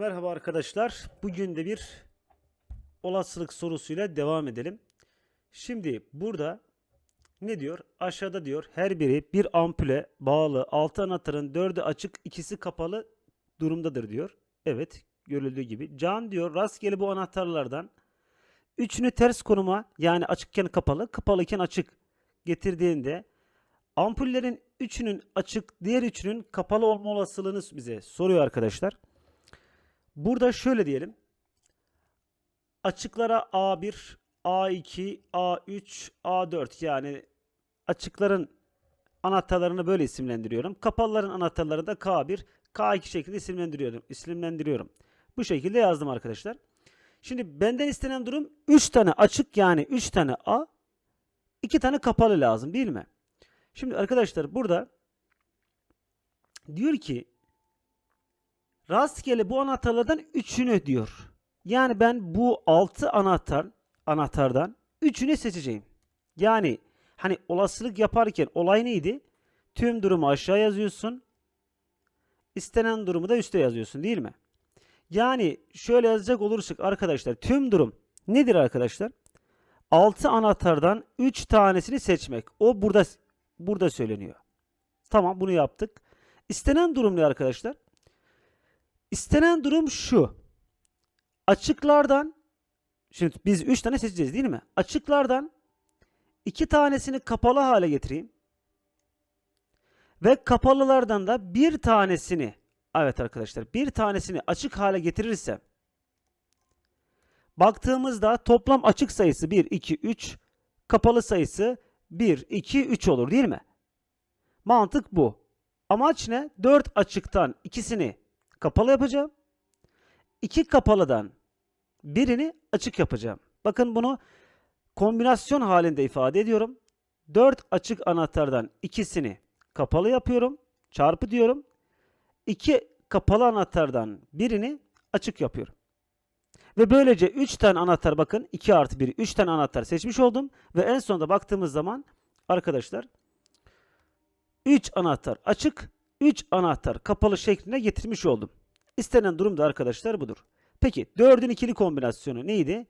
Merhaba arkadaşlar. Bugün de bir olasılık sorusuyla devam edelim. Şimdi burada ne diyor? Aşağıda diyor her biri bir ampule bağlı 6 anahtarın 4'ü açık ikisi kapalı durumdadır diyor. Evet görüldüğü gibi. Can diyor rastgele bu anahtarlardan üçünü ters konuma yani açıkken kapalı kapalıyken açık getirdiğinde ampullerin üçünün açık diğer üçünün kapalı olma olasılığını bize soruyor arkadaşlar. Burada şöyle diyelim. Açıklara A1, A2, A3, A4 yani açıkların anahtarlarını böyle isimlendiriyorum. Kapalıların anahtarlarını da K1, K2 şeklinde isimlendiriyorum. isimlendiriyorum. Bu şekilde yazdım arkadaşlar. Şimdi benden istenen durum 3 tane açık yani 3 tane A, 2 tane kapalı lazım değil mi? Şimdi arkadaşlar burada diyor ki rastgele bu anahtarlardan üçünü diyor. Yani ben bu 6 anahtar anahtardan üçünü seçeceğim. Yani hani olasılık yaparken olay neydi? Tüm durumu aşağı yazıyorsun. istenen durumu da üste yazıyorsun değil mi? Yani şöyle yazacak olursak arkadaşlar tüm durum nedir arkadaşlar? 6 anahtardan 3 tanesini seçmek. O burada burada söyleniyor. Tamam bunu yaptık. İstenen durum ne arkadaşlar? İstenen durum şu. Açıklardan şimdi biz 3 tane seçeceğiz değil mi? Açıklardan 2 tanesini kapalı hale getireyim. Ve kapalılardan da bir tanesini evet arkadaşlar bir tanesini açık hale getirirsem baktığımızda toplam açık sayısı 1, 2, 3 kapalı sayısı 1, 2, 3 olur değil mi? Mantık bu. Amaç ne? 4 açıktan ikisini kapalı yapacağım. 2 kapalıdan birini açık yapacağım. Bakın bunu kombinasyon halinde ifade ediyorum. 4 açık anahtardan ikisini kapalı yapıyorum. Çarpı diyorum. 2 kapalı anahtardan birini açık yapıyorum. Ve böylece 3 tane anahtar bakın 2 artı 1 3 tane anahtar seçmiş oldum. Ve en sonunda baktığımız zaman arkadaşlar 3 anahtar açık 3 anahtar kapalı şekline getirmiş oldum. İstenen durum da arkadaşlar budur. Peki 4'ün ikili kombinasyonu neydi?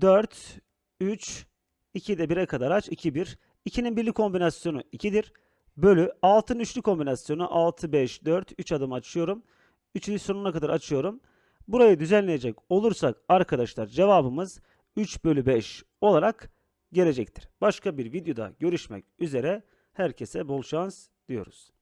4, 3, 2 de 1'e kadar aç 2, 1. 2'nin birli kombinasyonu 2'dir. Bölü 6'nın üçlü kombinasyonu 6, 5, 4. 3 adım açıyorum. 3'ün sonuna kadar açıyorum. Burayı düzenleyecek olursak arkadaşlar cevabımız 3 bölü 5 olarak gelecektir. Başka bir videoda görüşmek üzere. Herkese bol şans diyoruz.